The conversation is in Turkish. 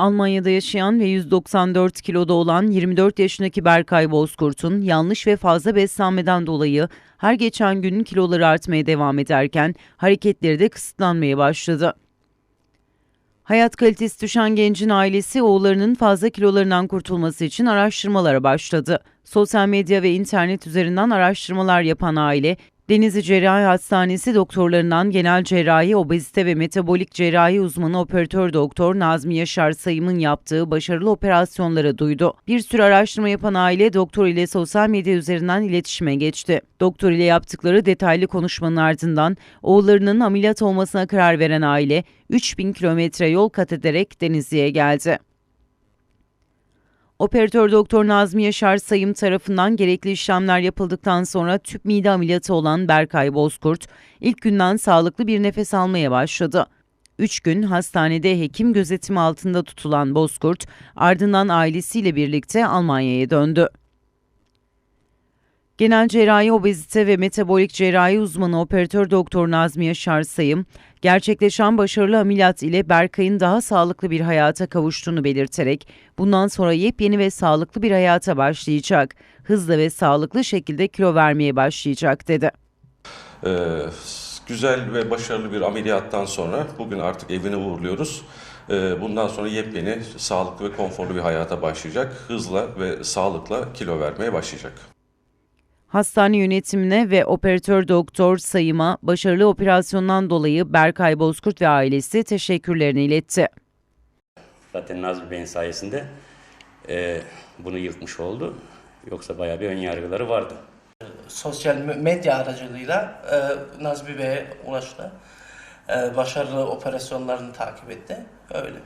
Almanya'da yaşayan ve 194 kiloda olan 24 yaşındaki Berkay Bozkurt'un yanlış ve fazla beslenmeden dolayı her geçen gün kiloları artmaya devam ederken hareketleri de kısıtlanmaya başladı. Hayat kalitesi düşen gencin ailesi oğullarının fazla kilolarından kurtulması için araştırmalara başladı. Sosyal medya ve internet üzerinden araştırmalar yapan aile, Denizli Cerrahi Hastanesi doktorlarından genel cerrahi, obezite ve metabolik cerrahi uzmanı operatör doktor Nazmi Yaşar Sayım'ın yaptığı başarılı operasyonları duydu. Bir sürü araştırma yapan aile doktor ile sosyal medya üzerinden iletişime geçti. Doktor ile yaptıkları detaylı konuşmanın ardından oğullarının ameliyat olmasına karar veren aile 3000 kilometre yol kat ederek Denizli'ye geldi. Operatör Doktor Nazmi Yaşar Sayım tarafından gerekli işlemler yapıldıktan sonra tüp mide ameliyatı olan Berkay Bozkurt ilk günden sağlıklı bir nefes almaya başladı. Üç gün hastanede hekim gözetimi altında tutulan Bozkurt ardından ailesiyle birlikte Almanya'ya döndü. Genel cerrahi obezite ve metabolik cerrahi uzmanı operatör doktor Nazmi Yaşar Sayım, gerçekleşen başarılı ameliyat ile Berkay'ın daha sağlıklı bir hayata kavuştuğunu belirterek, bundan sonra yepyeni ve sağlıklı bir hayata başlayacak, hızlı ve sağlıklı şekilde kilo vermeye başlayacak dedi. Ee, güzel ve başarılı bir ameliyattan sonra bugün artık evine uğurluyoruz. Ee, bundan sonra yepyeni, sağlıklı ve konforlu bir hayata başlayacak. Hızla ve sağlıkla kilo vermeye başlayacak. Hastane yönetimine ve operatör doktor Sayım'a başarılı operasyondan dolayı Berkay Bozkurt ve ailesi teşekkürlerini iletti. Zaten Nazmi Bey'in sayesinde e, bunu yıkmış oldu. Yoksa bayağı bir ön yargıları vardı. sosyal medya aracılığıyla e, Nazmi Bey'e ulaştı. E, başarılı operasyonlarını takip etti. Öyle.